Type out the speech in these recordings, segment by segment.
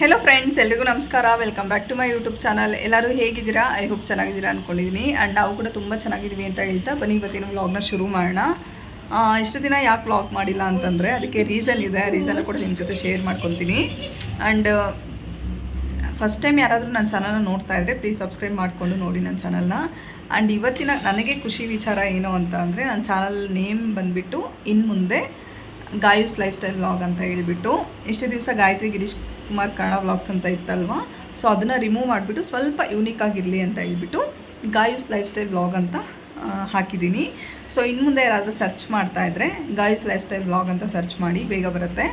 Hello friends ಎಲ್ರಿಗೂ ನಮಸ್ಕಾರ. Welcome back to my YouTube channel ಎಲ್ಲರೂ ಹೇಗಿದ್ದೀರಾ? ಐ ಹೋಪ್ ಚೆನ್ನಾಗಿದ್ದೀರಾ ಅಂದ್ಕೊಂಡಿದ್ದೀನಿ ಆ್ಯಂಡ್ ನಾವು ಕೂಡ ತುಂಬ ಚೆನ್ನಾಗಿದ್ದೀವಿ ಅಂತ ಹೇಳ್ತಾ ಬನ್ನಿ. ಇವತ್ತಿನ ವ್ಲಾಗ್ನ ಶುರು ಮಾಡೋಣ. ಇಷ್ಟು ದಿನ ಯಾಕೆ ವ್ಲಾಗ್ ಮಾಡಿಲ್ಲ ಅಂತಂದರೆ ಅದಕ್ಕೆ ರೀಸನ್ ಇದೆ. ರೀಸನ್ ಕೂಡ ನಿಮ್ಮ ಜೊತೆ ಶೇರ್ ಮಾಡ್ಕೊತೀನಿ. ಆ್ಯಂಡ್ ಫಸ್ಟ್ ಟೈಮ್ ಯಾರಾದರೂ ನನ್ನ ಚಾನಲ್ನ ನೋಡ್ತಾ ಇದ್ದರೆ ಪ್ಲೀಸ್ ಸಬ್ಸ್ಕ್ರೈಬ್ ಮಾಡಿಕೊಂಡು ನೋಡಿ ನನ್ನ ಚಾನಲ್ನ ಆ್ಯಂಡ್ ಇವತ್ತಿನ ನನಗೆ ಖುಷಿ ವಿಚಾರ ಏನು ಅಂತ ಅಂದರೆ ನನ್ನ ಚಾನಲ್ ನೇಮ್ ಬಂದುಬಿಟ್ಟು ಇನ್ನು ಮುಂದೆ ಗಾಯೂಸ್ ಲೈಫ್ ಸ್ಟೈಲ್ ವ್ಲಾಗ್ ಅಂತ ಹೇಳಿಬಿಟ್ಟು. ಇಷ್ಟು ದಿವಸ ಗಾಯತ್ರಿ ಗಿರೀಶ್ ಕುಮಾರ್ ಕನ್ನಡ ವ್ಲಾಗ್ಸ್ ಅಂತ ಇತ್ತಲ್ವಾ? ಸೊ ಅದನ್ನು ರಿಮೂವ್ ಮಾಡಿಬಿಟ್ಟು ಸ್ವಲ್ಪ ಯೂನಿಕ್ ಆಗಿರಲಿ ಅಂತ ಹೇಳ್ಬಿಟ್ಟು ಗಾಯೂಸ್ ಲೈಫ್ ಸ್ಟೈಲ್ ವ್ಲಾಗ್ ಅಂತ ಹಾಕಿದ್ದೀನಿ. ಸೊ ಇನ್ನು ಮುಂದೆ ಯಾರಾದರೂ ಸರ್ಚ್ ಮಾಡ್ತಾ ಇದ್ದರೆ ಗಾಯ್ಸ್ ಲೈಫ್ ಸ್ಟೈಲ್ ವ್ಲಾಗ್ ಅಂತ ಸರ್ಚ್ ಮಾಡಿ, ಬೇಗ ಬರುತ್ತೆ.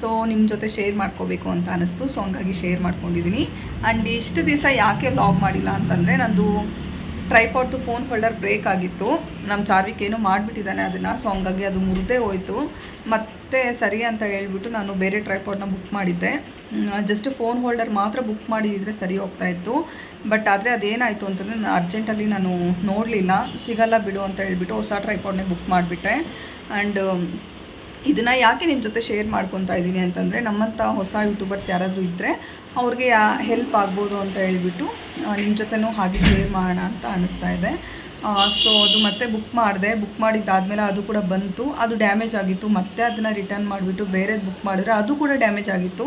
ಸೊ ನಿಮ್ಮ ಜೊತೆ ಶೇರ್ ಮಾಡ್ಕೋಬೇಕು ಅಂತ ಅನಿಸ್ತು. ಸೊ ಹಂಗಾಗಿ ಶೇರ್ ಮಾಡ್ಕೊಂಡಿದ್ದೀನಿ. ಆ್ಯಂಡ್ ಇಷ್ಟು ದಿವಸ ಯಾಕೆ ವ್ಲಾಗ್ ಮಾಡಿಲ್ಲ ಅಂತಂದರೆ, ನಂದು ಟ್ರೈಪಾಡ್ದು ಫೋನ್ ಹೋಲ್ಡರ್ ಬ್ರೇಕ್ ಆಗಿತ್ತು. ನಮ್ಮ ಚಾರ್ವಿಕ್ ಏನೋ ಮಾಡಿಬಿಟ್ಟಿದ್ದಾನೆ ಅದನ್ನು, ಸೊ ಹಂಗಾಗಿ ಅದು ಮುರಿದೇ ಹೋಯಿತು. ಮತ್ತೆ ಸರಿ ಅಂತ ಹೇಳ್ಬಿಟ್ಟು ನಾನು ಬೇರೆ ಟ್ರೈಪಾಡ್ನ ಬುಕ್ ಮಾಡಿದ್ದೆ. ಜಸ್ಟ್ ಫೋನ್ ಹೋಲ್ಡರ್ ಮಾತ್ರ ಬುಕ್ ಮಾಡಿದರೆ ಸರಿ ಹೋಗ್ತಾ ಇತ್ತು. ಬಟ್ ಆದರೆ ಅದೇನಾಯಿತು ಅಂತಂದರೆ ನಾನು ಅರ್ಜೆಂಟಲ್ಲಿ ನಾನು ನೋಡಲಿಲ್ಲ. ಸಿಗಲ್ಲ ಬಿಡು ಅಂತ ಹೇಳ್ಬಿಟ್ಟು ಹೊಸ ಟ್ರೈಪಾಡ್ನೇ ಬುಕ್ ಮಾಡಿಬಿಟ್ಟೆ. ಆ್ಯಂಡ್ ಇದನ್ನು ಯಾಕೆ ನಿಮ್ಮ ಜೊತೆ ಶೇರ್ ಮಾಡ್ಕೊತಾ ಇದ್ದೀನಿ ಅಂತಂದರೆ ನಮ್ಮಂಥ ಹೊಸ ಯೂಟ್ಯೂಬರ್ಸ್ ಯಾರಾದರೂ ಇದ್ದರೆ ಅವ್ರಿಗೆ ಹೆಲ್ಪ್ ಆಗ್ಬೋದು ಅಂತ ಹೇಳ್ಬಿಟ್ಟು ನಿಮ್ಮ ಜೊತೆನೂ ಹಾಗೆ ಶೇರ್ ಮಾಡೋಣ ಅಂತ ಅನಿಸ್ತಾ ಇದೆ. ಸೊ ಅದು ಮತ್ತೆ ಬುಕ್ ಮಾಡಿದೆ. ಬುಕ್ ಮಾಡಿದ್ದಾದಮೇಲೆ ಅದು ಕೂಡ ಬಂತು. ಅದು ಡ್ಯಾಮೇಜ್ ಆಗಿತ್ತು. ಮತ್ತೆ ಅದನ್ನು ರಿಟರ್ನ್ ಮಾಡಿಬಿಟ್ಟು ಬೇರೆದು ಬುಕ್ ಮಾಡಿದ್ರೆ ಅದು ಕೂಡ ಡ್ಯಾಮೇಜ್ ಆಗಿತ್ತು.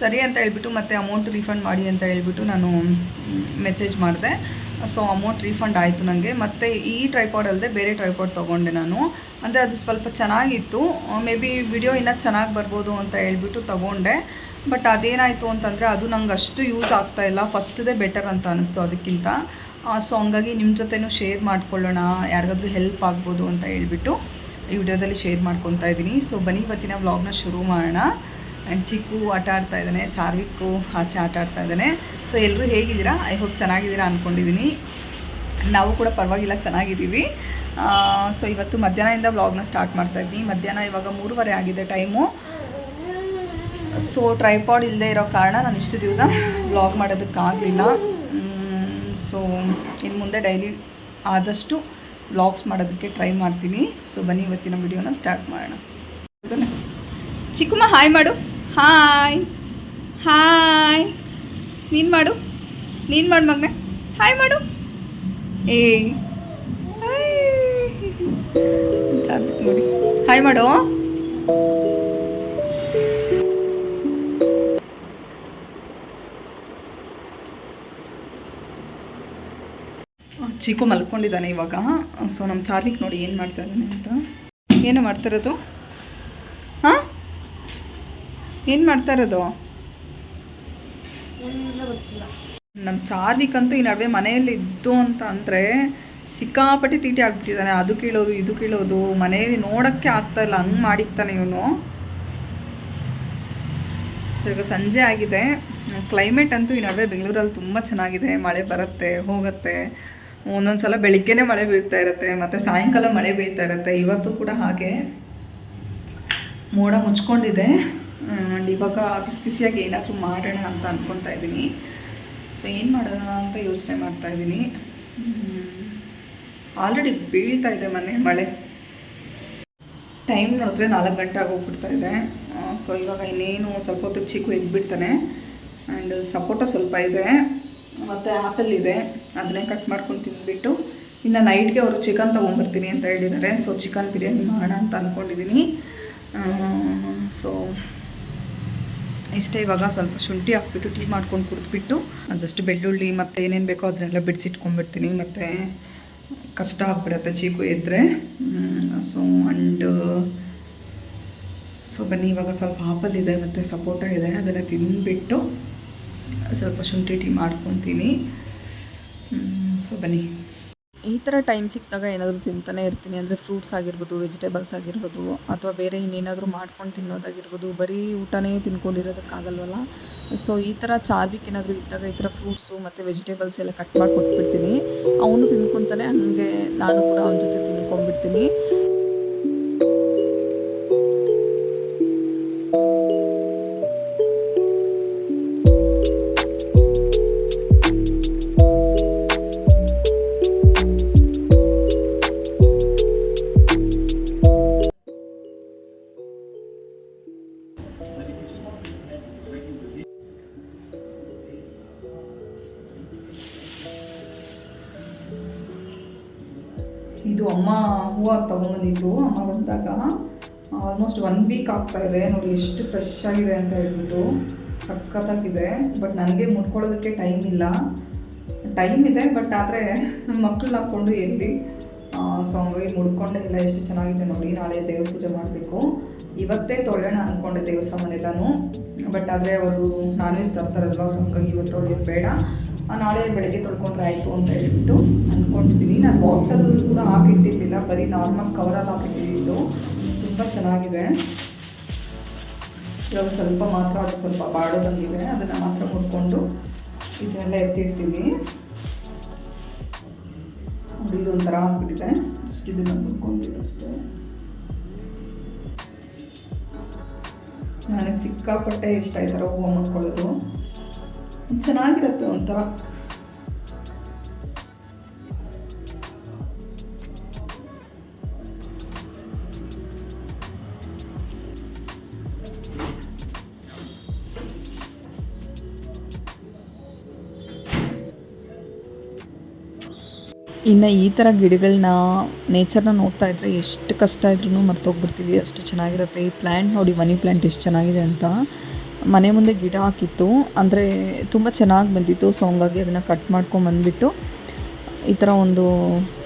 ಸರಿ ಅಂತ ಹೇಳ್ಬಿಟ್ಟು ಮತ್ತೆ ಅಮೌಂಟ್ ರೀಫಂಡ್ ಮಾಡಿ ಅಂತ ಹೇಳ್ಬಿಟ್ಟು ನಾನು ಮೆಸೇಜ್ ಮಾಡಿದೆ. ಸೊ ಅಮೌಂಟ್ ರೀಫಂಡ್ ಆಯಿತು ನನಗೆ ಮತ್ತು ಈ ಟ್ರೈಪಾಡ್ ಅಲ್ಲದೆ ಬೇರೆ ಟ್ರೈಪಾಡ್ ತೊಗೊಂಡೆ ನಾನು. ಅಂದರೆ ಅದು ಸ್ವಲ್ಪ ಚೆನ್ನಾಗಿತ್ತು. ಮೇ ಬಿ ವಿಡಿಯೋ ಇನ್ನೂ ಚೆನ್ನಾಗಿ ಬರ್ಬೋದು ಅಂತ ಹೇಳ್ಬಿಟ್ಟು ತೊಗೊಂಡೆ. ಬಟ್ ಅದೇನಾಯಿತು ಅಂತಂದರೆ ಅದು ನಂಗೆ ಅಷ್ಟು ಯೂಸ್ ಆಗ್ತಾ ಇಲ್ಲ. ಫಸ್ಟ್ದೇ ಬೆಟರ್ ಅಂತ ಅನ್ನಿಸ್ತು ಅದಕ್ಕಿಂತ. ಸೊ ಹಂಗಾಗಿ ನಿಮ್ಮ ಜೊತೆನೂ ಶೇರ್ ಮಾಡ್ಕೊಳ್ಳೋಣ. ಯಾರಿಗಾದ್ರೂ ಹೆಲ್ಪ್ ಆಗ್ಬೋದು ಅಂತ ಹೇಳ್ಬಿಟ್ಟು ಈ ವಿಡಿಯೋದಲ್ಲಿ ಶೇರ್ ಮಾಡ್ಕೊತಾ ಇದ್ದೀನಿ. ಸೊ ಬನ್ನಿ ಇವತ್ತಿನ ವ್ಲಾಗ್ನ ಶುರು ಮಾಡೋಣ. ಆ್ಯಂಡ್ ಚಿಕ್ಕು ಆಟ ಆಡ್ತಾ ಇದ್ದಾನೆ. ಚಾರ್ವಿಕ್ಕು ಆಚೆ ಆಟ ಆಡ್ತಾ ಇದ್ದಾನೆ. ಸೊ ಎಲ್ಲರೂ ಹೇಗಿದ್ದೀರಾ? ಐ ಹೋಪ್ ಚೆನ್ನಾಗಿದ್ದೀರಾ ಅಂದ್ಕೊಂಡಿದ್ದೀನಿ ನಾವು ಕೂಡ ಪರವಾಗಿಲ್ಲ, ಚೆನ್ನಾಗಿದ್ದೀವಿ. ಸೊ ಇವತ್ತು ಮಧ್ಯಾಹ್ನದಿಂದ ವ್ಲಾಗ್ನ ಸ್ಟಾರ್ಟ್ ಮಾಡ್ತಾ ಇದ್ದೀನಿ. ಮಧ್ಯಾಹ್ನ ಇವಾಗ ಮೂರುವರೆ ಆಗಿದೆ ಟೈಮು ಸೊ ಟ್ರೈಪಾಡ್ ಇಲ್ಲದೆ ಇರೋ ಕಾರಣ ನಾನು ಇಷ್ಟು ದಿವಸ ಬ್ಲಾಗ್ ಮಾಡೋದಕ್ಕಾಗಲಿಲ್ಲ ಸೊ ಇನ್ನು ಮುಂದೆ ಡೈಲಿ ಆದಷ್ಟು ಬ್ಲಾಗ್ಸ್ ಮಾಡೋದಕ್ಕೆ ಟ್ರೈ ಮಾಡ್ತೀನಿ. ಸೊ ಬನ್ನಿ ಇವತ್ತಿನ ವಿಡಿಯೋನ ಸ್ಟಾರ್ಟ್ ಮಾಡೋಣ? ಚಿಕ್ಕಮ್ಮ ಹಾಯ್ ಮಾಡು. ಹಾಯ್ ಹಾಯ್ ನೀನು ಮಾಡು. ನೀನು ಮಾಡು ಮಗನೆ. ಹಾಯ್ ಮಾಡು. ಏ. ನೋಡಿ. ಹಾಯ್ ಮಾಡು. ಚೀಕು ಮಲ್ಕೊಂಡಿದ್ದಾನೆ ಇವಾಗ. ಸೊ ನಮ್ಮ ಚಾರ್ವಿಕ್ ನೋಡಿ ಏನು ಮಾಡ್ತಾ ಇದ್ದಾನೆ ಅಂತ. ಏನು ಮಾಡ್ತಾ ಇರೋದು? ಹಾಂ? ಏನು ಮಾಡ್ತಾ ಇರೋದು? ನಮ್ಮ ಚಾರ್ವಿಕ್ ಅಂತೂ ಈ ನಡುವೆ ಮನೆಯಲ್ಲಿ ಇದ್ದು ಅಂತ ಅಂದರೆ ಸಿಕ್ಕಾಪಟ್ಟೆ ತೀಟಿ ಆಗ್ಬಿಟ್ಟಿದ್ದಾನೆ. ಅದು ಕೀಳೋದು ಇದು ಕೀಳೋದು. ಮನೆಯಲ್ಲಿ ನೋಡೋಕ್ಕೆ ಆಗ್ತಾ ಇಲ್ಲ. ಹಂಗೆ ಮಾಡಿರ್ತಾನೆ ಇವನು. ಸೊ ಈಗ ಸಂಜೆ ಆಗಿದೆ. ಕ್ಲೈಮೇಟ್ ಅಂತೂ ಈ ನಡುವೆ ಬೆಂಗಳೂರಲ್ಲಿ ತುಂಬ ಚೆನ್ನಾಗಿದೆ. ಮಳೆ ಬರುತ್ತೆ ಹೋಗುತ್ತೆ. ಒಂದೊಂದು ಸಲ ಮಳೆ ಬೀಳ್ತಾ ಇರುತ್ತೆ, ಮತ್ತು ಸಾಯಂಕಾಲ ಮಳೆ ಬೀಳ್ತಾ ಇರುತ್ತೆ. ಇವತ್ತು ಕೂಡ ಹಾಗೆ ಮೋಡ ಮುಚ್ಕೊಂಡಿದೆ. ಆ್ಯಂಡ್ ಇವಾಗ ಬಿಸಿ ಬಿಸಿಯಾಗಿ ಏನಾದರೂ ಮಾಡೋಣ ಅಂತ ಅಂದ್ಕೊತಾ ಇದ್ದೀನಿ. ಸೊ ಏನು ಮಾಡೋಣ ಅಂತ ಯೋಚನೆ ಮಾಡ್ತಾ ಇದ್ದೀನಿ. ಆಲ್ರೆಡಿ ಬೀಳ್ತಾ ಇದೆ ಮನೆ, ಮಳೆ. ಟೈಮ್ ನೋಡಿದ್ರೆ ನಾಲ್ಕು ಗಂಟೆ ಆಗೋಗ್ಬಿಡ್ತಾ ಇದೆ. ಸೊ ಇವಾಗ ಇನ್ನೇನು ಸ್ವಲ್ಪ ಹೊತ್ತು ಚಿಕ್ಕು ಎದ್ಬಿಡ್ತಾನೆ. ಆ್ಯಂಡ್ ಸಪೋಟ ಸ್ವಲ್ಪ ಇದೆ. ಮತ್ತು ಆ್ಯಪಲ್ ಇದೆ. ಅದನ್ನೇ ಕಟ್ ಮಾಡ್ಕೊಂಡು ತಿಂದ್ಬಿಟ್ಟು ಇನ್ನು ನೈಟ್ಗೆ ಅವರು ಚಿಕನ್ ತೊಗೊಂಬರ್ತೀನಿ ಅಂತ ಹೇಳಿದ್ದಾರೆ. ಸೊ ಚಿಕನ್ ಬಿರಿಯಾನಿ ಮಾಡೋಣ ಅಂತ ಅಂದ್ಕೊಂಡಿದ್ದೀನಿ ಸೊ ಇಷ್ಟೇ ಇವಾಗ ಸ್ವಲ್ಪ ಶುಂಠಿ ಹಾಕ್ಬಿಟ್ಟು ಟೀ ಮಾಡ್ಕೊಂಡು ಕುಡಿದ್ಬಿಟ್ಟು ಜಸ್ಟ್ ಬೆಳ್ಳುಳ್ಳಿ ಮತ್ತು ಏನೇನು ಬೇಕೋ ಅದನ್ನೆಲ್ಲ ಬಿಡಿಸಿಟ್ಕೊಂಡ್ಬಿಡ್ತೀನಿ. ಮತ್ತು ಕಷ್ಟ ಆಗ್ಬಿಡತ್ತೆ ಚೀಕು ಎದ್ದರೆ ಸೊ ಆ್ಯಂಡ್ ಸೊ ಬನ್ನಿ, ಇವಾಗ ಸ್ವಲ್ಪ ಆಪಲ್ ಇದೆ ಮತ್ತು ಸಪೋಟ ಇದೆ. ಅದನ್ನು ತಿಂದ್ಬಿಟ್ಟು ಸ್ವಲ್ಪ ಶುಂಠಿ ಟೀ ಮಾಡ್ಕೊತೀನಿ. ಸೊ ಬನ್ನಿ. ಈ ಥರ ಟೈಮ್ ಸಿಕ್ಕಿದಾಗ ಏನಾದರೂ ತಿಂತಾನೆ ಇರ್ತೀನಿ. ಅಂದರೆ ಫ್ರೂಟ್ಸ್ ಆಗಿರ್ಬೋದು ವೆಜಿಟೇಬಲ್ಸ್ ಆಗಿರ್ಬೋದು, ಅಥವಾ ಬೇರೆ ಇನ್ನೇನಾದರೂ ಮಾಡ್ಕೊಂಡು ತಿನ್ನೋದಾಗಿರ್ಬೋದು, ಬರೀ ಊಟನೇ ತಿನ್ಕೊಂಡಿರೋದಕ್ಕಾಗಲ್ವಲ್ಲ? ಸೊ ಈ ಥರ ಚಾರ್ವಿಕ್ ಏನಾದರೂ ಇದ್ದಾಗ ಈ ಥರ ಫ್ರೂಟ್ಸು ಮತ್ತು ವೆಜಿಟೇಬಲ್ಸ್ ಎಲ್ಲ ಕಟ್ ಮಾಡಿ ಕೊಟ್ಬಿಡ್ತೀನಿ. ಅವನು ತಿನ್ಕೊತಾನೆ, ಹಾಗೆ ನಾನು ಕೂಡ ಅವನ ಜೊತೆ ತಿನ್ಕೊಂಡ್ಬಿಡ್ತೀನಿ. ಹೂವು ತೊಗೊಂಬಂದಿದ್ದು ಅಮ್ಮ ಬಂದಾಗ ಆಲ್ಮೋಸ್ಟ್ ಒನ್ ವೀಕ್ ಆಗ್ತಾ ಇದೆ. ನೋಡಿ, ಎಷ್ಟು ಫ್ರೆಶ್ ಆಗಿದೆ ಅಂತ ಹೇಳ್ಬಿಟ್ಟು ಸಖತ್ತಾಗಿದೆ. ಬಟ್ ನನಗೆ ಮುಟ್ಕೊಳ್ಳೋದಕ್ಕೆ ಟೈಮ್ ಇಲ್ಲ. ಟೈಮ್ ಇದೆ ಬಟ್ ಆದರೆ ಮಕ್ಕಳನ್ನ ಹಾಕ್ಕೊಂಡು ಎಲ್ಲಿ ಸೊ ಹಂಗಾಗಿ ಇಲ್ಲ. ಎಲ್ಲ ಎಷ್ಟು ಚೆನ್ನಾಗಿದೆ ನೋಡಿ, ನಾಳೆ ದೇವ್ರ ಪೂಜೆ ಮಾಡಬೇಕು. ಇವತ್ತೇ ತೊಳೆಯೋಣ ಅಂದ್ಕೊಂಡೆ ದೇವಸ್ಥಾನ ಸಾಮಾನೆಲ್ಲನೂ ಬಟ್ ಆದರೆ ಅವರು ನಾನ್ ವೆಜ್ ತರ್ತಾರಲ್ವ ಸೊ ಹಂಗಾಗಿ ಇವತ್ತು ತೊಳೆಯೋದು ಬೇಡ. ನಾಳೆ ಬೆಳಗ್ಗೆ ತೊಳ್ಕೊಂಡ್ರೆ ಆಯಿತು ಅಂತ ಹೇಳ್ಬಿಟ್ಟು ಅಂದ್ಕೊಂಡಿದ್ದೀನಿ ನಾನು ಬಾಕ್ಸಲ್ಲೂ ಕೂಡ ಹಾಕಿಟ್ಟಿರಲಿಲ್ಲ, ಬರೀ ನಾರ್ಮಲ್ ಕವರಲ್ಲಿ ಹಾಕಿಟ್ಟಿದ್ದು ತುಂಬ ಚೆನ್ನಾಗಿದೆ. ಇವಾಗ ಸ್ವಲ್ಪ ಮಾತ್ರ ಅದು ಸ್ವಲ್ಪ ಬಾಡೋದಂಗಿದೆ, ಅದನ್ನು ಮಾತ್ರ ಕೊಟ್ಕೊಂಡು ಇದನ್ನೆಲ್ಲ ಎತ್ತಿಡ್ತೀನಿ. ಇದೊಂಥರ ಜಸ್ಟ್ ಇದನ್ನು ಕೊಟ್ಕೊಂಡಿದ್ದು ಅಷ್ಟೇ. ನನಗೆ ಸಿಕ್ಕಾಪಟ್ಟೆ ಇಷ್ಟ ಈ ಥರ ಹೂವು ಮಾಡ್ಕೊಳ್ಳೋದು. ಚೆನ್ನಾಗಿರುತ್ತೆ ಒಂಥರ. ಇನ್ನು ಈ ಥರ ಗಿಡಗಳನ್ನ ನೇಚರ್ನ ನೋಡ್ತಾ ಇದ್ರೆ ಎಷ್ಟು ಕಷ್ಟ ಇದ್ರೂ ಮರ್ತೋಗ್ಬಿಡ್ತೀವಿ. ಅಷ್ಟು ಚೆನ್ನಾಗಿರುತ್ತೆ. ಈ ಪ್ಲ್ಯಾಂಟ್ ನೋಡಿ ಮನಿ ಪ್ಲ್ಯಾಂಟ್ ಎಷ್ಟು ಚೆನ್ನಾಗಿದೆ ಅಂತ. ಮನೆ ಮುಂದೆ ಗಿಡ ಹಾಕಿತ್ತು. ಅಂದರೆ ತುಂಬ ಚೆನ್ನಾಗಿ ಬಂದಿತ್ತು. ಸೊ ಹಂಗಾಗಿ ಅದನ್ನು ಕಟ್ ಮಾಡ್ಕೊಂಬಂದ್ಬಿಟ್ಟು ಈ ಥರ ಒಂದು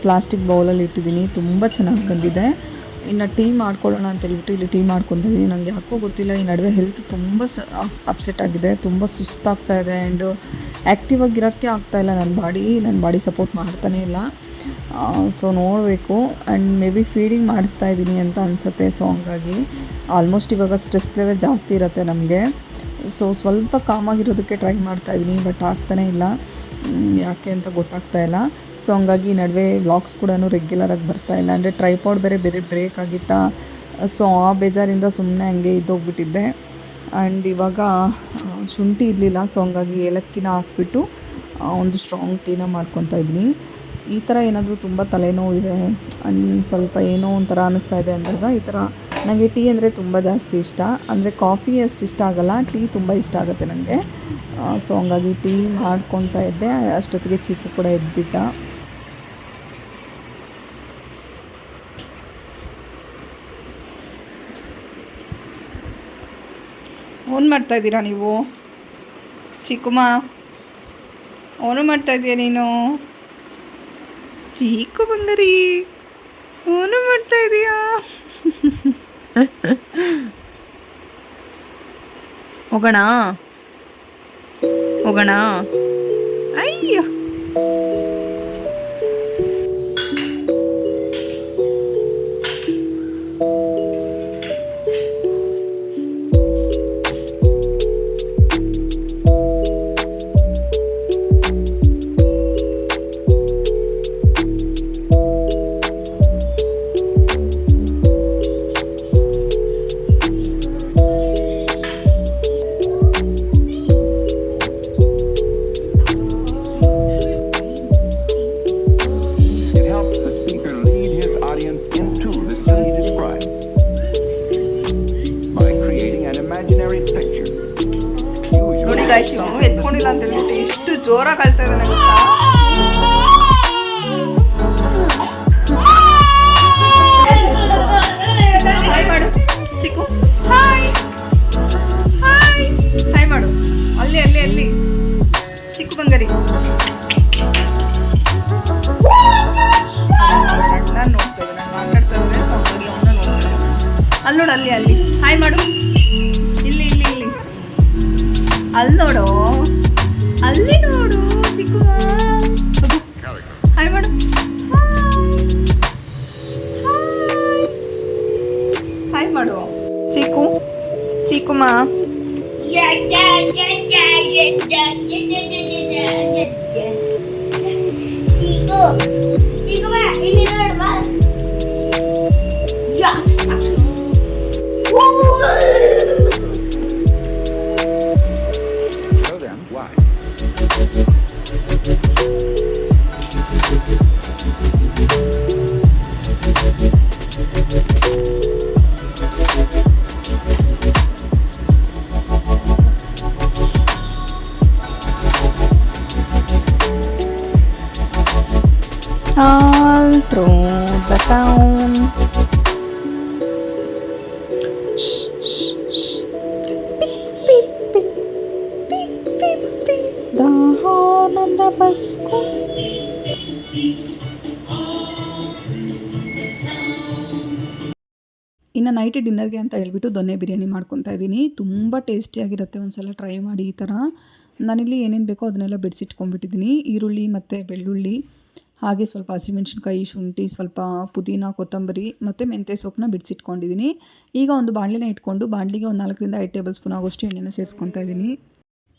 ಪ್ಲಾಸ್ಟಿಕ್ ಬೌಲಲ್ಲಿ ಇಟ್ಟಿದ್ದೀನಿ. ತುಂಬ ಚೆನ್ನಾಗಿ ಬಂದಿದೆ. ಇನ್ನು ಟೀ ಮಾಡ್ಕೊಳ್ಳೋಣ ಅಂತ ಹೇಳ್ಬಿಟ್ಟು ಇಲ್ಲಿ ಟೀ ಮಾಡ್ಕೊತಿದ್ದೀನಿ ನನಗೆ ಯಾಕೋ ಗೊತ್ತಿಲ್ಲ, ಈ ನಡುವೆ ಹೆಲ್ತ್ ತುಂಬ ಸ ಅಪ್ಸೆಟ್ ಆಗಿದೆ, ತುಂಬ ಸುಸ್ತಾಗ್ತಾ ಇದೆ ಆ್ಯಂಡ್ ಆ್ಯಕ್ಟಿವ್ ಆಗಿರೋಕ್ಕೆ ಆಗ್ತಾಯಿಲ್ಲ ನನ್ನ ಬಾಡಿ ನನ್ನ ಬಾಡಿ ಸಪೋರ್ಟ್ ಮಾಡ್ತಾನೆ ಇಲ್ಲ. ಸೊ ನೋಡಬೇಕು ಆ್ಯಂಡ್ ಮೇ ಬಿ ಫೀಡಿಂಗ್ ಮಾಡಿಸ್ತಾ ಇದ್ದೀನಿ ಅಂತ ಅನಿಸುತ್ತೆ ಸೊ ಹಂಗಾಗಿ ಆಲ್ಮೋಸ್ಟ್ ಇವಾಗ ಸ್ಟ್ರೆಸ್ ಲೆವೆಲ್ ಜಾಸ್ತಿ ಇರುತ್ತೆ ನಮಗೆ. ಸೊ ಸ್ವಲ್ಪ ಕಾಮಾಗಿರೋದಕ್ಕೆ ಟ್ರೈ ಮಾಡ್ತಾ ಇದ್ದೀನಿ ಬಟ್ ಆಗ್ತಾನೇ ಇಲ್ಲ. ಯಾಕೆ ಅಂತ ಗೊತ್ತಾಗ್ತಾ ಇಲ್ಲ. ಸೊ ಹಂಗಾಗಿ ನಡುವೆ ವ್ಲಾಗ್ಸ್ ಕೂಡ ರೆಗ್ಯುಲರಾಗಿ ಬರ್ತಾ ಇಲ್ಲ. ಅಂದರೆ ಟ್ರೈಪಾಡ್ ಬೇರೆ ಬೇರೆ ಬ್ರೇಕ್ ಆಗಿತ್ತಾ? ಸೊ ಆ ಬೇಜಾರಿಂದ ಸುಮ್ಮನೆ ಹಂಗೆ ಇದ್ದೋಗ್ಬಿಟ್ಟಿದ್ದೆ. ಆ್ಯಂಡ್ ಇವಾಗ ಶುಂಠಿ ಇರಲಿಲ್ಲ. ಸೊ ಹಂಗಾಗಿ ಏಲಕ್ಕಿನ ಹಾಕ್ಬಿಟ್ಟು ಒಂದು ಸ್ಟ್ರಾಂಗ್ ಟೀನ ಮಾಡ್ಕೊತಾ ಇದ್ದೀನಿ. ಈ ಥರ ಏನಾದರೂ ತುಂಬ ತಲೆನೋವು ಇದೆ. ಆ್ಯಂಡ್ ಸ್ವಲ್ಪ ಏನೋ ಒಂಥರ ಅನ್ನಿಸ್ತಾ ಇದೆ ಅಂದಾಗ ಈ ಥರ ನನಗೆ ಟೀ ಅಂದರೆ ತುಂಬ ಜಾಸ್ತಿ ಇಷ್ಟ. ಅಂದರೆ ಕಾಫಿ ಅಷ್ಟು ಇಷ್ಟ ಆಗಲ್ಲ ಟೀ ತುಂಬ ಇಷ್ಟ ಆಗುತ್ತೆ ನನಗೆ. ಸೊ ಹಂಗಾಗಿ ಟೀ ಮಾಡ್ಕೊತಾ ಇದ್ದೆ ಅಷ್ಟೊತ್ತಿಗೆ ಚೀಕು ಕೂಡ ಎದ್ಬಿಟ್ಟ. ಓನ್ ಮಾಡ್ತಾ ಇದ್ದೀರಾ ನೀವು? ಚಿಕ್ಕಮ್ಮ ಓನು ಮಾಡ್ತಾ ಇದೀಯ ನೀನು? ಚೀಕು ಬಂಗಾರಿ ಓನು ಮಾಡ್ತಾ ಇದೀಯಾ ಹೋಗೋಣ? ಹೋಗೋಣ? ಅಯ್ಯೋ. ಅಲ್ಲಿ ನೋಡು ಇಲ್ಲಿ ಇಲ್ಲಿ ಇಲ್ಲಿ. ಅಲ್ಲಿ ನೋಡು. al oro, chicos. ಇನ್ನು ನೈಟ್ ಡಿನ್ನರ್ಗೆ ಅಂತ ಹೇಳ್ಬಿಟ್ಟು ದೊನ್ನೆ ಬಿರಿಯಾನಿ ಮಾಡ್ಕೊತಾ ಇದ್ದೀನಿ ತುಂಬ ಟೇಸ್ಟಿಯಾಗಿರುತ್ತೆ ಒಂದು ಸಲ ಟ್ರೈ ಮಾಡಿ ಈ ಥರ ನಾನಿಲ್ಲಿ ಏನೇನು ಬೇಕೋ ಅದನ್ನೆಲ್ಲ ಬಿಡಿಸಿಟ್ಕೊಂಡ್ಬಿಟ್ಟಿದ್ದೀನಿ ಈರುಳ್ಳಿ ಮತ್ತು ಬೆಳ್ಳುಳ್ಳಿ, ಹಾಗೆ ಸ್ವಲ್ಪ ಹಸಿಮೆಣ್ಸಿನ್ಕಾಯಿ, ಶುಂಠಿ, ಸ್ವಲ್ಪ ಪುದೀನ, ಕೊತ್ತಂಬರಿ ಮತ್ತು ಮೆಂತ್ಯ ಸೊಪ್ಪನ್ನ ಬಿಡಿಸಿಟ್ಕೊಂಡಿದ್ದೀನಿ ಈಗ ಒಂದು ಬಾಣಲಿನ ಇಟ್ಕೊಂಡು ಬಾಣಲಿಗೆ ಒಂದು ನಾಲ್ಕರಿಂದ ಐದು ಟೇಬಲ್ ಸ್ಪೂನ್ ಆಗೋಷ್ಟು ಎಣ್ಣೆನ ಸೇರಿಸ್ಕೊತಾ ಇದ್ದೀನಿ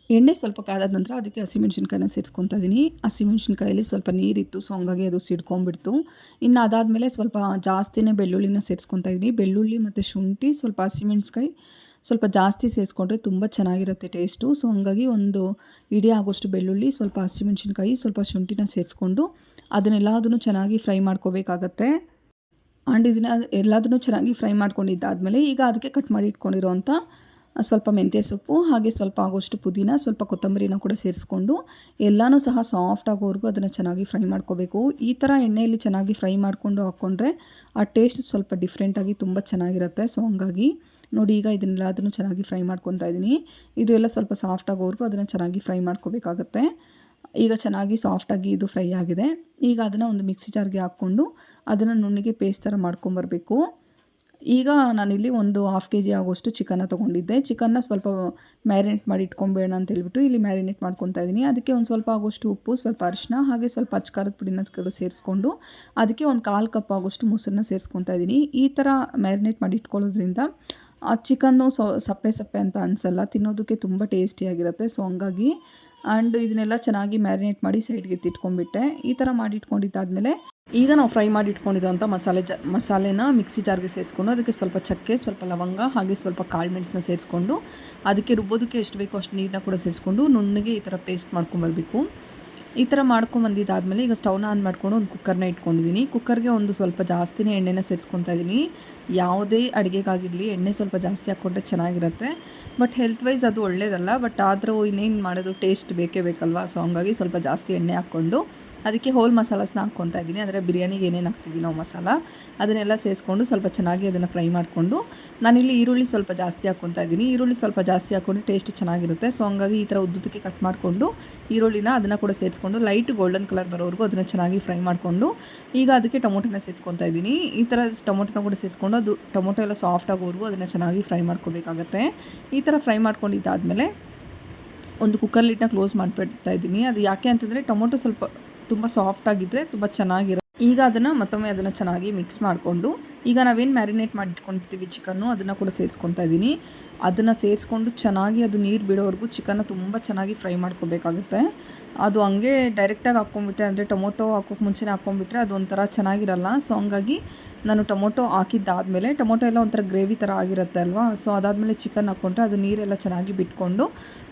ಎಣ್ಣೆ ಸ್ವಲ್ಪ ಕಾದಾದ ನಂತರ ಅದಕ್ಕೆ ಹಸಿಮೆಣ್ಸಿನ್ಕಾಯಿನ ಸೇರಿಸ್ಕೊತಾ ಇದ್ದೀನಿ ಹಸಿಮೆಣ್ಸಿನ್ಕಾಯಲ್ಲಿ ಸ್ವಲ್ಪ ನೀರಿತ್ತು ಸೊ ಹಂಗಾಗಿ ಅದು ಸಿಡ್ಕೊಂಡ್ಬಿಡ್ತು. ಇನ್ನು ಅದಾದಮೇಲೆ ಸ್ವಲ್ಪ ಜಾಸ್ತಿನೇ ಬೆಳ್ಳುಳ್ಳಿನ ಸೇರಿಸ್ಕೊತಾ ಇದ್ದೀನಿ ಬೆಳ್ಳುಳ್ಳಿ ಮತ್ತು ಶುಂಠಿ, ಸ್ವಲ್ಪ ಹಸಿಮೆಣ್ಸಿನ್ಕಾಯಿ ಸ್ವಲ್ಪ ಜಾಸ್ತಿ ಸೇರಿಸ್ಕೊಂಡ್ರೆ ತುಂಬ ಚೆನ್ನಾಗಿರುತ್ತೆ ಟೇಸ್ಟು ಸೊ ಹಂಗಾಗಿ ಒಂದು ಇಡಿ ಆಗೋಷ್ಟು ಬೆಳ್ಳುಳ್ಳಿ, ಸ್ವಲ್ಪ ಹಸಿಮೆಣ್ಸಿನ್ಕಾಯಿ ಸ್ವಲ್ಪ ಶುಂಠಿನ ಸೇರಿಸ್ಕೊಂಡು ಅದನ್ನೆಲ್ಲದನ್ನು ಚೆನ್ನಾಗಿ ಫ್ರೈ ಮಾಡ್ಕೋಬೇಕಾಗತ್ತೆ. ಆ್ಯಂಡ್ ಇದನ್ನ ಎಲ್ಲದನ್ನು ಚೆನ್ನಾಗಿ ಫ್ರೈ ಮಾಡ್ಕೊಂಡಿದ್ದಾದಮೇಲೆ ಈಗ ಅದಕ್ಕೆ ಕಟ್ ಮಾಡಿ ಇಟ್ಕೊಂಡಿರೋಂಥ ಸ್ವಲ್ಪ ಮೆಂತ್ಯ ಸೊಪ್ಪು, ಹಾಗೆ ಸ್ವಲ್ಪ ಆಗೋಷ್ಟು ಪುದೀನ, ಸ್ವಲ್ಪ ಕೊತ್ತಂಬರಿನ ಕೂಡ ಸೇರಿಸ್ಕೊಂಡು ಎಲ್ಲನೂ ಸಹ ಸಾಫ್ಟ್ ಆಗೋವರೆಗೂ ಅದನ್ನು ಚೆನ್ನಾಗಿ ಫ್ರೈ ಮಾಡ್ಕೋಬೇಕು. ಈ ಥರ ಎಣ್ಣೆಯಲ್ಲಿ ಚೆನ್ನಾಗಿ ಫ್ರೈ ಮಾಡಿಕೊಂಡು ಹಾಕ್ಕೊಂಡ್ರೆ ಆ ಟೇಸ್ಟ್ ಸ್ವಲ್ಪ ಡಿಫ್ರೆಂಟಾಗಿ ತುಂಬ ಚೆನ್ನಾಗಿರುತ್ತೆ. ಸೊ ಹಂಗಾಗಿ ನೋಡಿ ಈಗ ಇದನ್ನೆಲ್ಲ ಅದನ್ನು ಚೆನ್ನಾಗಿ ಫ್ರೈ ಮಾಡ್ಕೊತಾ ಇದ್ದೀನಿ ಇದು ಎಲ್ಲ ಸ್ವಲ್ಪ ಸಾಫ್ಟ್ ಆಗೋವರೆಗೂ ಅದನ್ನು ಚೆನ್ನಾಗಿ ಫ್ರೈ ಮಾಡ್ಕೋಬೇಕಾಗತ್ತೆ. ಈಗ ಚೆನ್ನಾಗಿ ಸಾಫ್ಟಾಗಿ ಇದು ಫ್ರೈ ಆಗಿದೆ. ಈಗ ಅದನ್ನು ಒಂದು ಮಿಕ್ಸಿ ಜಾರ್ಗೆ ಹಾಕ್ಕೊಂಡು ಅದನ್ನು ನುಣ್ಣಗೆ ಪೇಸ್ಟ್ ಥರ ಮಾಡ್ಕೊಂಬರ್ಬೇಕು. ಈಗ ನಾನಿಲ್ಲಿ ಒಂದು ಹಾಫ್ ಕೆ ಜಿ ಆಗೋಷ್ಟು ಚಿಕನ್ನ ತೊಗೊಂಡಿದ್ದೆ. ಚಿಕನ್ನ ಸ್ವಲ್ಪ ಮ್ಯಾರಿನೇಟ್ ಮಾಡಿ ಇಟ್ಕೊಬೇಡ ಅಂತ ಹೇಳ್ಬಿಟ್ಟು ಇಲ್ಲಿ ಮ್ಯಾರಿನೇಟ್ ಮಾಡ್ಕೊತಾ ಇದ್ದೀನಿ. ಅದಕ್ಕೆ ಒಂದು ಸ್ವಲ್ಪ ಆಗೋಷ್ಟು ಉಪ್ಪು, ಸ್ವಲ್ಪ ಅರಿಶಿನ, ಹಾಗೆ ಸ್ವಲ್ಪ ಅಚ್ಕಾರದ ಪುಡಿನ ಸೇರಿಸ್ಕೊಂಡು ಅದಕ್ಕೆ ಒಂದು ಕಾಲು ಕಪ್ ಆಗೋಷ್ಟು ಮೊಸರನ್ನ ಸೇರಿಸ್ಕೊತಾ ಇದ್ದೀನಿ. ಈ ಥರ ಮ್ಯಾರಿನೇಟ್ ಮಾಡಿ ಇಟ್ಕೊಳ್ಳೋದ್ರಿಂದ ಆ ಚಿಕನ್ನು ಸಪ್ಪೆ ಸಪ್ಪೆ ಅಂತ ಅನಿಸಲ್ಲ, ತಿನ್ನೋದಕ್ಕೆ ತುಂಬ ಟೇಸ್ಟಿಯಾಗಿರುತ್ತೆ ಸೊ ಹಂಗಾಗಿ ಆ್ಯಂಡ್ ಇದನ್ನೆಲ್ಲ ಚೆನ್ನಾಗಿ ಮ್ಯಾರಿನೇಟ್ ಮಾಡಿ ಸೈಡ್ಗೆ ಎತ್ತಿಟ್ಕೊಂಡ್ಬಿಟ್ಟೆ. ಈ ಥರ ಮಾಡಿ ಇಟ್ಕೊಂಡಿದ್ದಾದಮೇಲೆ ಈಗ ನಾವು ಫ್ರೈ ಮಾಡಿ ಇಟ್ಕೊಂಡಿರೋಂಥ ಮಸಾಲೆ ಜ, ಮಸಾಲೆನ ಮಿಕ್ಸಿ ಜಾರ್ಗೆ ಸೇರಿಸ್ಕೊಂಡು ಅದಕ್ಕೆ ಸ್ವಲ್ಪ ಚಕ್ಕೆ, ಸ್ವಲ್ಪ ಲವಂಗ ಹಾಗೆ ಸ್ವಲ್ಪ ಕಾಳು ಮೆಣಸನ್ನ ಸೇರಿಸ್ಕೊಂಡು ಅದಕ್ಕೆ ರುಬ್ಬೋದಕ್ಕೆ ಎಷ್ಟು ಬೇಕೋ ಅಷ್ಟು ನೀರನ್ನ ಕೂಡ ಸೇರಿಸ್ಕೊಂಡು ನುಣ್ಣಗೆ ಈ ಥರ ಪೇಸ್ಟ್ ಮಾಡ್ಕೊಂಬರ್ಬೇಕು ಈ ಥರ ಮಾಡ್ಕೊಂಬಂದಿದ್ದಾದಮೇಲೆ ಈಗ ಸ್ಟವ್ನ ಆನ್ ಮಾಡ್ಕೊಂಡು ಒಂದು ಕುಕ್ಕರ್ನ ಇಟ್ಕೊಂಡಿದ್ದೀನಿ. ಕುಕ್ಕರ್ಗೆ ಒಂದು ಸ್ವಲ್ಪ ಜಾಸ್ತಿನೇ ಎಣ್ಣೆನ ಸೇರಿಸ್ಕೊತಾ ಇದ್ದೀನಿ. ಯಾವುದೇ ಅಡುಗೆಗಾಗಿರಲಿ ಎಣ್ಣೆ ಸ್ವಲ್ಪ ಜಾಸ್ತಿ ಹಾಕ್ಕೊಂಡ್ರೆ ಚೆನ್ನಾಗಿರುತ್ತೆ. ಬಟ್ ಹೆಲ್ತ್ ವೈಸ್ ಅದು ಒಳ್ಳೇದಲ್ಲ. ಬಟ್ ಆದರೂ ಇನ್ನೇನು ಮಾಡೋದು ಟೇಸ್ಟ್ ಬೇಕೇ ಬೇಕಲ್ವಾ? ಸೊ ಹಂಗಾಗಿ ಸ್ವಲ್ಪ ಜಾಸ್ತಿ ಎಣ್ಣೆ ಹಾಕ್ಕೊಂಡು ಅದಕ್ಕೆ ಹೋಲ್ ಮಸಾಲಾಸ್ನ ಹಾಕ್ಕೊತಾ ಇದ್ದೀನಿ. ಅಂದರೆ ಬಿರಿಯಾನಿಗೆ ಏನೇನು ಹಾಕ್ತೀವಿ ನಾವು ಮಸಾಲ, ಅದನ್ನೆಲ್ಲ ಸೇರಿಸ್ಕೊಂಡು ಸ್ವಲ್ಪ ಚೆನ್ನಾಗಿ ಅದನ್ನು ಫ್ರೈ ಮಾಡಿಕೊಂಡು, ನಾನಿಲ್ಲಿ ಈರುಳ್ಳಿ ಸ್ವಲ್ಪ ಜಾಸ್ತಿ ಹಾಕ್ಕೊತಾ ಇದ್ದೀನಿ. ಈರುಳ್ಳಿ ಸ್ವಲ್ಪ ಜಾಸ್ತಿ ಹಾಕ್ಕೊಂಡು ಟೇಸ್ಟ್ ಚೆನ್ನಾಗಿರುತ್ತೆ. ಸೊ ಹಂಗಾಗಿ ಈ ಥರ ಉದ್ದುದಕ್ಕೆ ಕಟ್ ಮಾಡಿಕೊಂಡು ಈರುಳ್ಳಿನ ಅದನ್ನು ಕೂಡ ಸೇರಿಸ್ಕೊಂಡು ಲೈಟ್ ಗೋಲ್ಡನ್ ಕಲರ್ ಬರೋವರೆಗೂ ಅದನ್ನು ಚೆನ್ನಾಗಿ ಫ್ರೈ ಮಾಡಿಕೊಂಡು, ಈಗ ಅದಕ್ಕೆ ಟೊಮೊಟೊನ ಸೇರಿಸ್ಕೊತಾ ಇದ್ದೀನಿ. ಈ ಥರ ಟೊಮೊಟೊನ ಕೂಡ ಸೇರಿಸ್ಕೊಂಡು ಅದು ಟೊಮೊಟೊ ಎಲ್ಲ ಸಾಫ್ಟ್ ಆಗೋವರೆಗೂ ಅದನ್ನು ಚೆನ್ನಾಗಿ ಫ್ರೈ ಮಾಡ್ಕೋಬೇಕಾಗತ್ತೆ. ಈ ಥರ ಫ್ರೈ ಮಾಡ್ಕೊಂಡಿದ್ದಾದಮೇಲೆ ಒಂದು ಕುಕ್ಕರ್ ಲಿಟ್ನ ಕ್ಲೋಸ್ ಮಾಡಿಬಿಡ್ತಾ ಇದ್ದೀನಿ. ಅದು ಯಾಕೆ ಅಂತಂದರೆ ಟೊಮೊಟೊ ಸ್ವಲ್ಪ ತುಂಬ ಸಾಫ್ಟಾಗಿದ್ದರೆ ತುಂಬ ಚೆನ್ನಾಗಿರುತ್ತೆ ಈಗ ಅದನ್ನು ಮತ್ತೊಮ್ಮೆ ಅದನ್ನು ಚೆನ್ನಾಗಿ ಮಿಕ್ಸ್ ಮಾಡಿಕೊಂಡು, ಈಗ ನಾವೇನು ಮ್ಯಾರಿನೇಟ್ ಮಾಡಿಟ್ಕೊಂಡಿರ್ತೀವಿ ಚಿಕನ್ನು ಅದನ್ನು ಕೂಡ ಸೇರಿಸ್ಕೊತಾ ಇದ್ದೀನಿ ಅದನ್ನು ಸೇರಿಸ್ಕೊಂಡು ಚೆನ್ನಾಗಿ ಅದು ನೀರು ಬಿಡೋವರೆಗೂ ಚಿಕನ್ನ ತುಂಬ ಚೆನ್ನಾಗಿ ಫ್ರೈ ಮಾಡ್ಕೋಬೇಕಾಗುತ್ತೆ. ಅದು ಹಂಗೆ ಡೈರೆಕ್ಟಾಗಿ ಹಾಕ್ಕೊಂಬಿಟ್ರೆ ಅಂದರೆ ಟೊಮೊಟೊ ಹಾಕೋಕೆ ಮುಂಚೆನೇ ಹಾಕ್ಕೊಂಬಿಟ್ರೆ ಅದು ಒಂಥರ ಚೆನ್ನಾಗಿರಲ್ಲ. ಸೊ ಹಂಗಾಗಿ ನಾನು ಟೊಮೊಟೊ ಹಾಕಿದ್ದಾದಮೇಲೆ, ಟೊಮೊಟೊ ಎಲ್ಲ ಒಂಥರ ಗ್ರೇವಿ ಥರ ಆಗಿರುತ್ತೆ ಅಲ್ವಾ? ಸೊ ಅದಾದಮೇಲೆ ಚಿಕನ್ ಹಾಕ್ಕೊಂಡ್ರೆ ಅದು ನೀರೆಲ್ಲ ಚೆನ್ನಾಗಿ ಬಿಟ್ಕೊಂಡು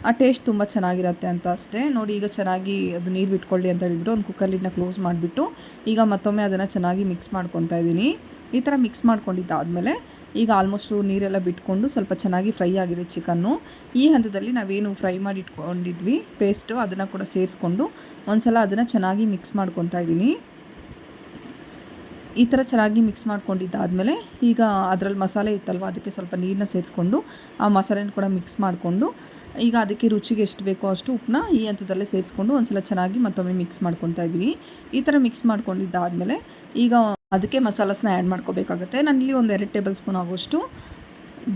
ಆ ಟೇಸ್ಟ್ ತುಂಬ ಚೆನ್ನಾಗಿರುತ್ತೆ ಅಂತ ಅಷ್ಟೇ. ನೋಡಿ, ಈಗ ಚೆನ್ನಾಗಿ ಅದು ನೀರು ಬಿಟ್ಕೊಳ್ಳಿ ಅಂತ ಹೇಳಿಬಿಟ್ಟು ಒಂದು ಕುಕ್ಕರ್ ಲಿಡ್ನ ಕ್ಲೋಸ್ ಮಾಡಿಬಿಟ್ಟು ಈಗ ಮತ್ತೊಮ್ಮೆ ಅದನ್ನು ಚೆನ್ನಾಗಿ ಮಿಕ್ಸ್ ಮಾಡ್ಕೊತಾ ಇದ್ದೀನಿ ಈ ಥರ ಮಿಕ್ಸ್ ಮಾಡ್ಕೊಂಡಿದ್ದಾದಮೇಲೆ ಈಗ ಆಲ್ಮೋಸ್ಟು ನೀರೆಲ್ಲ ಬಿಟ್ಕೊಂಡು ಸ್ವಲ್ಪ ಚೆನ್ನಾಗಿ ಫ್ರೈ ಆಗಿದೆ ಚಿಕನ್ನು ಈ ಹಂತದಲ್ಲಿ ನಾವೇನು ಫ್ರೈ ಮಾಡಿ ಇಟ್ಕೊಂಡಿದ್ವಿ ಪೇಸ್ಟು ಅದನ್ನು ಕೂಡ ಸೇರಿಸ್ಕೊಂಡು ಒಂದ್ಸಲ ಅದನ್ನು ಚೆನ್ನಾಗಿ ಮಿಕ್ಸ್ ಮಾಡ್ಕೊತಾ ಇದ್ದೀನಿ ಈ ಥರ ಚೆನ್ನಾಗಿ ಮಿಕ್ಸ್ ಮಾಡ್ಕೊಂಡಿದ್ದಾದಮೇಲೆ ಈಗ ಅದರಲ್ಲಿ ಮಸಾಲೆ ಇತ್ತಲ್ವ, ಅದಕ್ಕೆ ಸ್ವಲ್ಪ ನೀರನ್ನ ಸೇರಿಸ್ಕೊಂಡು ಆ ಮಸಾಲೆನ ಕೂಡ ಮಿಕ್ಸ್ ಮಾಡಿಕೊಂಡು ಈಗ ಅದಕ್ಕೆ ರುಚಿಗೆ ಎಷ್ಟು ಬೇಕೋ ಅಷ್ಟು ಉಪ್ಪನ್ನ ಈ ಹಂತದಲ್ಲೇ ಸೇರಿಸ್ಕೊಂಡು ಒಂದ್ಸಲ ಚೆನ್ನಾಗಿ ಮತ್ತೊಮ್ಮೆ ಮಿಕ್ಸ್ ಮಾಡ್ಕೊತಾ ಇದ್ದೀವಿ ಈ ಥರ ಮಿಕ್ಸ್ ಮಾಡ್ಕೊಂಡಿದ್ದಾದಮೇಲೆ ಈಗ ಅದಕ್ಕೆ ಮಸಾಲಸ್ನ ಆ್ಯಡ್ ಮಾಡ್ಕೋಬೇಕಾಗುತ್ತೆ. ನಾನಿಲ್ಲಿ ಒಂದು ಎರಡು ಟೇಬಲ್ ಸ್ಪೂನ್ ಆಗೋಷ್ಟು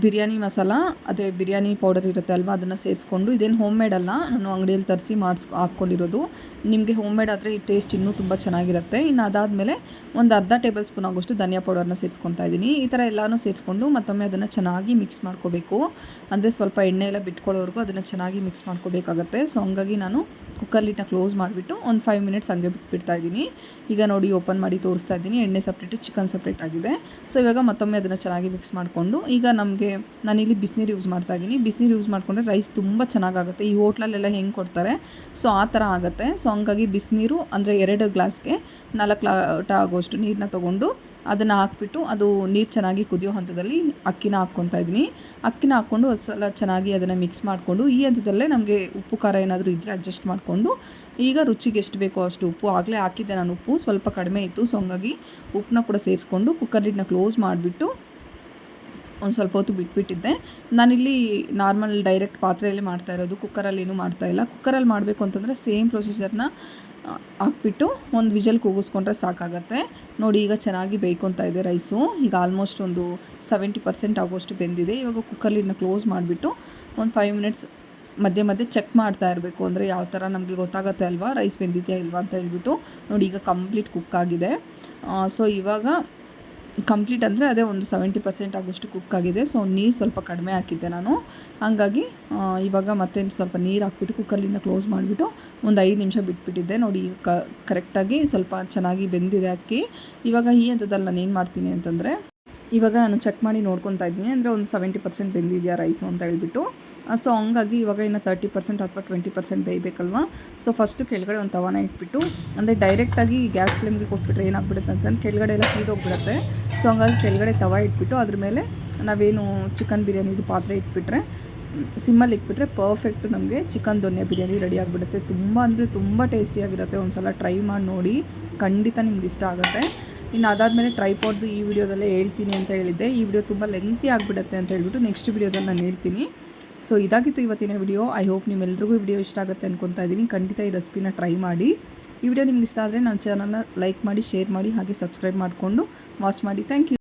ಬಿರಿಯಾನಿ ಮಸಾಲ, ಅದೇ ಬಿರಿಯಾನಿ ಪೌಡರ್ ಇರುತ್ತೆ ಅಲ್ವಾ, ಅದನ್ನು ಸೇರಿಸ್ಕೊಂಡು ಇದೇನು ಹೋಮ್ ಮೇಡ್ ಅಲ್ಲ, ನಾನು ಅಂಗಡಿಯಲ್ಲಿ ತರಿಸಿ ಮಾಡಿಸ್, ಹಾಕ್ಕೊಂಡಿರೋದು. ನಿಮಗೆ ಹೋಮ್ ಮೇಡ್ ಆದರೆ ಈ ಟೇಸ್ಟ್ ಇನ್ನೂ ತುಂಬ ಚೆನ್ನಾಗಿರುತ್ತೆ. ಇನ್ನು ಅದಾದಮೇಲೆ ಒಂದು ಅರ್ಧ ಟೇಬಲ್ ಸ್ಪೂನ್ ಆಗೋಷ್ಟು ಧನಿಯಾ ಪೌಡರ್ನ ಸೇರಿಸ್ಕೊತಾ ಇದ್ದೀನಿ. ಈ ಥರ ಎಲ್ಲನೂ ಸೇರಿಸ್ಕೊಂಡು ಮತ್ತೊಮ್ಮೆ ಅದನ್ನು ಚೆನ್ನಾಗಿ ಮಿಕ್ಸ್ ಮಾಡ್ಕೋಬೇಕು. ಅಂದರೆ ಸ್ವಲ್ಪ ಎಣ್ಣೆ ಎಲ್ಲ ಬಿಟ್ಕೊಳ್ಳೋವರೆಗೂ ಅದನ್ನು ಚೆನ್ನಾಗಿ ಮಿಕ್ಸ್ ಮಾಡ್ಕೋಬೇಕಾಗತ್ತೆ. ಸೊ ಹಂಗಾಗಿ ನಾನು ಕುಕ್ಕರ್ ಲಿಟ್ನ ಕ್ಲೋಸ್ ಮಾಡಿಬಿಟ್ಟು ಒಂದು ಫೈವ್ ಮಿನಿಟ್ಸ್ ಹಂಗೆ ಬಿಟ್ಬಿಡ್ತಾ ಇದ್ದೀನಿ. ಈಗ ನೋಡಿ ಓಪನ್ ಮಾಡಿ ತೋರಿಸ್ತಾ ಇದ್ದೀನಿ. ಎಣ್ಣೆ ಸಪ್ರೇಟು ಚಿಕನ್ ಸಪ್ರೇಟ್ ಆಗಿದೆ. ಸೊ ಇವಾಗ ಮತ್ತೊಮ್ಮೆ ಅದನ್ನು ಚೆನ್ನಾಗಿ ಮಿಕ್ಸ್ ಮಾಡಿಕೊಂಡು, ಈಗ ನಮಗೆ ನಾನಿಲ್ಲಿ ಬಿಸಿನೀರು ಯೂಸ್ ಮಾಡ್ತಾ ಇದ್ದೀನಿ. ಬಿಸಿನೀರು ಯೂಸ್ ಮಾಡಿಕೊಂಡ್ರೆ ರೈಸ್ ತುಂಬ ಚೆನ್ನಾಗಾಗುತ್ತೆ. ಈ ಹೋಟ್ಲಲ್ಲೆಲ್ಲ ಹೆಂಗೆ ಕೊಡ್ತಾರೆ? ಸೊ, ಆ ಥರ ಆಗುತ್ತೆ. ಸೊ, ಹಂಗಾಗಿ ಬಿಸಿನೀರು ಅಂದರೆ ಎರಡು ಗ್ಲಾಸ್ಗೆ ನಾಲ್ಕು ಲಾಟ ಆಗೋಷ್ಟು ನೀರನ್ನ ತೊಗೊಂಡು ಅದನ್ನು ಹಾಕ್ಬಿಟ್ಟು ಅದು ನೀರು ಚೆನ್ನಾಗಿ ಕುದಿಯೋ ಹಂತದಲ್ಲಿ ಅಕ್ಕಿನ ಹಾಕ್ಕೊತಾ ಇದ್ದೀನಿ. ಅಕ್ಕಿನ ಹಾಕ್ಕೊಂಡು ಸಲ ಚೆನ್ನಾಗಿ ಅದನ್ನು ಮಿಕ್ಸ್ ಮಾಡಿಕೊಂಡು ಈ ಹಂತದಲ್ಲೇ ನಮಗೆ ಉಪ್ಪು, ಖಾರ ಏನಾದರೂ ಇದ್ದರೆ ಅಡ್ಜಸ್ಟ್ ಮಾಡಿಕೊಂಡು ಈಗ ರುಚಿಗೆ ಎಷ್ಟು ಬೇಕೋ ಅಷ್ಟು ಉಪ್ಪು. ಆಗಲೇ ಹಾಕಿದ್ದೆ ನಾನು ಉಪ್ಪು. ಸ್ವಲ್ಪ ಕಡಿಮೆ ಇತ್ತು. ಸೊ, ಹಂಗಾಗಿ ಉಪ್ಪನ್ನ ಕೂಡ ಸೇರಿಸ್ಕೊಂಡು ಕುಕ್ಕರ್ ಲಿಡ್ನ ಕ್ಲೋಸ್ ಮಾಡಿಬಿಟ್ಟು ಒಂದು ಸ್ವಲ್ಪ ಹೊತ್ತು ಬಿಟ್ಬಿಟ್ಟಿದ್ದೆ. ನಾನಿಲ್ಲಿ ನಾರ್ಮಲ್ ಡೈರೆಕ್ಟ್ ಪಾತ್ರೆಯಲ್ಲಿ ಮಾಡ್ತಾ ಇರೋದು, ಕುಕ್ಕರಲ್ಲಿ ಏನೂ ಮಾಡ್ತಾ ಇಲ್ಲ. ಕುಕ್ಕರಲ್ಲಿ ಮಾಡಬೇಕು ಅಂತಂದರೆ ಸೇಮ್ ಪ್ರೊಸೀಜರ್ನ ಹಾಕ್ಬಿಟ್ಟು ಒಂದು ವಿಜಲ್ ಕೂಗಿಸ್ಕೊಂಡ್ರೆ ಸಾಕಾಗತ್ತೆ. ನೋಡಿ ಈಗ ಚೆನ್ನಾಗಿ ಬೇಯ್ಕೊತಾ ಇದೆ ರೈಸು. ಈಗ ಆಲ್ಮೋಸ್ಟ್ ಒಂದು ಸೆವೆಂಟಿ ಪರ್ಸೆಂಟ್ ಆಗೋಷ್ಟು ಬೆಂದಿದೆ. ಇವಾಗ ಕುಕ್ಕರ್ಲಿನ ಕ್ಲೋಸ್ ಮಾಡಿಬಿಟ್ಟು ಒಂದು ಫೈವ್ ಮಿನಿಟ್ಸ್ ಮಧ್ಯೆ ಮಧ್ಯೆ ಚೆಕ್ ಮಾಡ್ತಾ ಇರಬೇಕು. ಅಂದರೆ ಯಾವ ಥರ ನಮಗೆ ಗೊತ್ತಾಗತ್ತೆ ಅಲ್ವಾ? ರೈಸ್ ಬೆಂದಿದೆಯಾ ಇಲ್ವಾ ಅಂತ ಹೇಳ್ಬಿಟ್ಟು ನೋಡಿ ಈಗ ಕಂಪ್ಲೀಟ್ ಕುಕ್ ಆಗಿದೆ. ಸೊ ಇವಾಗ ಕಂಪ್ಲೀಟ್ ಅಂದರೆ ಅದೇ ಒಂದು ಸೆವೆಂಟಿ ಪರ್ಸೆಂಟ್ ಆಗೋಷ್ಟು ಕುಕ್ ಆಗಿದೆ. ಸೊ ನೀರು ಸ್ವಲ್ಪ ಕಡಿಮೆ ಹಾಕಿದ್ದೆ ನಾನು. ಹಾಗಾಗಿ ಇವಾಗ ಮತ್ತೆ ಸ್ವಲ್ಪ ನೀರು ಹಾಕ್ಬಿಟ್ಟು ಕುಕ್ಕರ್ಲಿಂದ ಕ್ಲೋಸ್ ಮಾಡಿಬಿಟ್ಟು ಒಂದು ಐದು ನಿಮಿಷ ಬಿಟ್ಬಿಟ್ಟಿದ್ದೆ. ನೋಡಿ ಕ ಕರೆಕ್ಟಾಗಿ ಸ್ವಲ್ಪ ಚೆನ್ನಾಗಿ ಬೆಂದಿದೆ ಅಕ್ಕಿ. ಇವಾಗ ಈ ಹಂತದಲ್ಲಿ ನಾನು ಏನು ಮಾಡ್ತೀನಿ ಅಂತಂದರೆ, ಇವಾಗ ನಾನು ಚೆಕ್ ಮಾಡಿ ನೋಡ್ಕೊತಾ ಇದ್ದೀನಿ. ಅಂದರೆ ಒಂದು ಸೆವೆಂಟಿ ಪರ್ಸೆಂಟ್ ಬೆಂದಿದೆಯಾ ರೈಸು ಅಂತ ಹೇಳ್ಬಿಟ್ಟು. ಸೊ ಹಂಗಾಗಿ ಇವಾಗ ಇನ್ನು ತರ್ಟಿ ಪರ್ಸೆಂಟ್ ಅಥವಾ ಟ್ವೆಂಟಿ ಪರ್ಸೆಂಟ್ ಬೇಯಬೇಕಲ್ವಾ? ಸೊ ಫಸ್ಟು ಕೆಳಗಡೆ ಒಂದು ತವಾನ ಇಟ್ಬಿಟ್ಟು, ಅಂದರೆ ಡೈರೆಕ್ಟಾಗಿ ಗ್ಯಾಸ್ ಫ್ಲೇಮ್ಗೆ ಕೊಟ್ಬಿಟ್ರೆ ಏನಾಗ್ಬಿಡುತ್ತೆ ಅಂತಂದು ಕೆಳಗಡೆ ಎಲ್ಲ ಕೀದೋಗ್ಬಿಡುತ್ತೆ ಸೊ ಹಂಗಾಗಿ ಕೆಳಗಡೆ ತವ ಇಟ್ಬಿಟ್ಟು ಅದ್ರ ಮೇಲೆ ನಾವೇನು ಚಿಕನ್ ಬಿರಿಯಾನಿದು ಪಾತ್ರೆ ಇಟ್ಬಿಟ್ರೆ ಸಿಮ್ಮಲ್ಲಿ ಇಟ್ಬಿಟ್ರೆ ಪರ್ಫೆಕ್ಟ್ ನಮಗೆ ಚಿಕನ್ ದೊನ್ನೆ ಬಿರಿಯಾನಿ ರೆಡಿ ಆಗಿಬಿಡುತ್ತೆ. ತುಂಬ ಅಂದರೆ ತುಂಬ ಟೇಸ್ಟಿಯಾಗಿರುತ್ತೆ ಒಂದು ಸಲ ಟ್ರೈ ಮಾಡಿ ನೋಡಿ, ಖಂಡಿತ ನಿಮ್ಗೆ ಇಷ್ಟ ಆಗುತ್ತೆ. ಇನ್ನು ಅದಾದಮೇಲೆ ಟ್ರೈಪಾಡ್ದು ಈ ವಿಡಿಯೋದಲ್ಲೇ ಹೇಳ್ತೀನಿ ಅಂತ ಹೇಳಿದ್ದೆ. ಈ ವಿಡಿಯೋ ತುಂಬ ಲೆಂತಿ ಆಗಿಬಿಡುತ್ತೆ ಅಂತ ಹೇಳ್ಬಿಟ್ಟು ನೆಕ್ಸ್ಟ್ ವಿಡಿಯೋದಲ್ಲಿ ನಾನು ಹೇಳ್ತೀನಿ. ಸೊ ಇದಾಗಿತ್ತು ಇವತ್ತಿನ ವಿಡಿಯೋ ಐ ಹೋಪ್ ನಿಮ್ಮೆಲ್ರಿಗೂ ವಿಡಿಯೋ ಇಷ್ಟ ಆಗುತ್ತೆ ಅನ್ಕೊತಾ ಇದ್ದೀನಿ. ಖಂಡಿತ ಈ ರೆಸಿಪಿನ ಟ್ರೈ ಮಾಡಿ. ಈ ವಿಡಿಯೋ ನಿಮ್ಗೆ ಇಷ್ಟ ಆದರೆ ನನ್ನ ಚಾನಲ್ನ ಲೈಕ್ ಮಾಡಿ ಶೇರ್ ಮಾಡಿ, ಹಾಗೆ ಸಬ್ಸ್ಕ್ರೈಬ್ ಮಾಡಿಕೊಂಡು ವಾಚ್ ಮಾಡಿ. Thank you